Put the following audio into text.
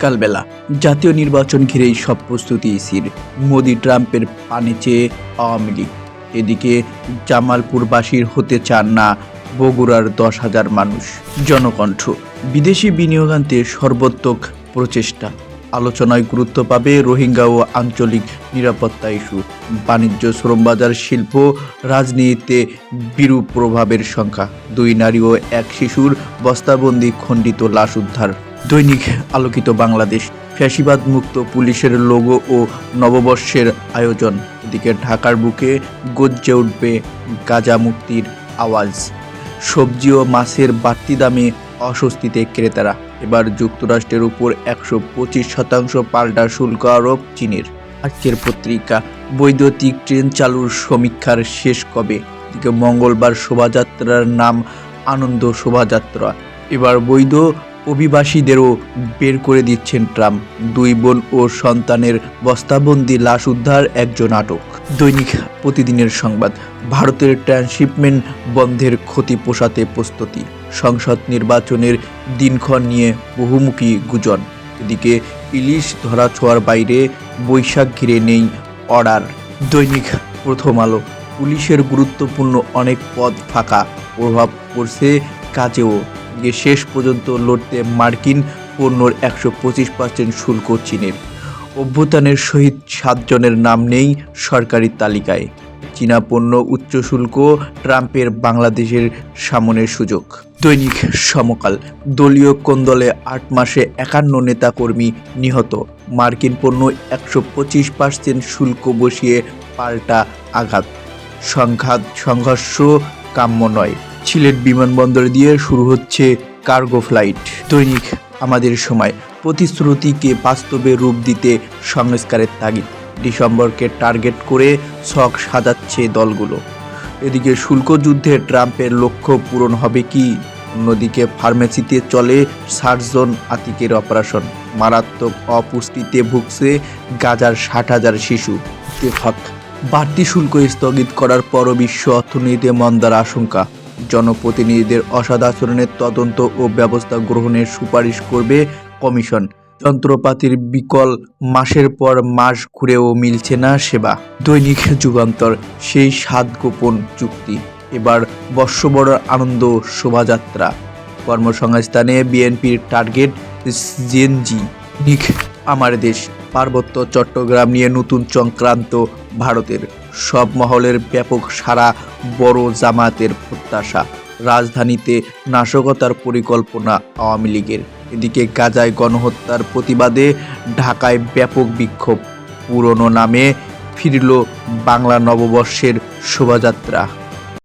কালবেলা। জাতীয় নির্বাচন ঘিরেই সব প্রস্তুতি ইসির। মোদি ট্রাম্পের পানে চেয়ে আওয়ামী লীগ। এদিকে জামালপুরবাসীর হতে চান না বগুড়ার দশ হাজার মানুষ। জনকণ্ঠ। বিদেশি বিনিয়োগ আনতে সর্বোত্তক প্রচেষ্টা। আলোচনায় গুরুত্ব পাবে রোহিঙ্গা ও আঞ্চলিক নিরাপত্তা ইস্যু। বাণিজ্য শ্রমবাজার শিল্প, রাজনীতিতে বিরূপ প্রভাবের সংখ্যা। দুই নারী ও এক শিশুর বস্তাবন্দি খণ্ডিত লাশ উদ্ধার। দৈনিক আলোকিত বাংলাদেশ, ফ্যাসিবাদ মুক্ত পুলিশের লোগো ও নববর্ষের আয়োজন। এদিকে ঢাকার বুকে গজ্জে উঠবে গাজা মুক্তির আওয়াজ। সবজি ও মাছের বাড়তি দামে অস্বস্তিতে ক্রেতারা। এবার যুক্তরাষ্ট্রের উপর একশো পঁচিশ শতাংশ পাল্টা শুল্ক আরোপ চীনের। আজকের পত্রিকা, বৈদ্যুতিক ট্রেন চালুর সমীক্ষার শেষ কবে? মঙ্গলবার শোভাযাত্রার নাম আনন্দ শোভাযাত্রা। এবার বৈধ অভিবাসীদেরও বের করে দিচ্ছেন ট্রাম্প। দুই বোন ও সন্তানের বস্তাবন্দি লাশ উদ্ধার একজন আটক। দৈনিক প্রতিদিনের সংবাদ, ভারতের ট্রান্সশিপমেন্ট বন্ধের ক্ষতি পোষাতে প্রস্তুতি। সংসদ নির্বাচনের দিনক্ষণ নিয়ে বহুমুখী গুজন। এদিকে ইলিশ ধরা ছোঁয়ার বাইরে বৈশাখ ঘিরে নেই অর্ডার। দৈনিক প্রথম আলো, পুলিশের গুরুত্বপূর্ণ অনেক পদ ফাঁকা, প্রভাব পড়ছে কাজেও। যে শেষ পর্যন্ত লড়তে মার্কিন পণ্যর একশো পঁচিশ পার্সেন্ট শুল্ক চীনের। অভ্যুত্থানের সহিত সাতজনের নাম নেই সরকারি তালিকায়। চীনা পণ্য উচ্চ শুল্ক ট্রাম্পের বাংলাদেশের সামনের সুযোগ। দৈনিক সমকাল, দলীয় কোন্দলে আট মাসে একান্ন নেতাকর্মী নিহত? মার্কিন পণ্য একশো পঁচিশ পার্সেন্ট শুল্ক বসিয়ে পাল্টা আঘাত। সংঘাত, সংঘর্ষ কাম্য নয়। সিলেট বিমানবন্দর দিয়ে শুরু হচ্ছে কার্গো ফ্লাইট। দৈনিক আমাদের সময়। প্রতিশ্রুতিকে বাস্তবে রূপ দিতে সংস্কারের তাগিদ। ডিসেম্বরকে টার্গেট করে ছক সাজাচ্ছে দলগুলো। এদিকে শুল্ক যুদ্ধে ট্রাম্পের লক্ষ্য পূরণ হবে কি? অন্যদিকে ফার্মেসিতে চলে সার্জন আতিকের অপারেশন। মারাত্মক অপুষ্টিতে ভুগছে গাজার ষাট হাজার শিশু। বাড়তি শুল্ক স্থগিত করার পরও বিশ্ব অর্থনীতিতে মন্দার আশঙ্কা। জনপ্রতিনিধিদের অসৎ আচরণের তদন্ত ও ব্যবস্থা গ্রহণের সুপারিশ করবে কমিশন। যন্ত্রপাতির বিকল মাসের পর মাস ঘুরেও মিলছে না সেবা। দৈনিক যুগান্তর, সেই সাত গোপন চুক্তি। এবার বর্ষবড় আনন্দ শোভাযাত্রা। কর্মসংস্থানে বিএনপির টার্গেট জেনজি। নিখ আমার দেশ, পার্বত্য চট্টগ্রাম নিয়ে নতুন চক্রান্ত ভারতের। সব মহলের ব্যাপক সারা বড় জামাতের প্রত্যাশা। রাজধানীতে নাশকতার পরিকল্পনা আওয়ামী লীগের। এদিকে গাজায় গণহত্যার প্রতিবাদে ঢাকায় ব্যাপক বিক্ষোভ। পুরনো নামে ফিরল বাংলা নববর্ষের শোভাযাত্রা।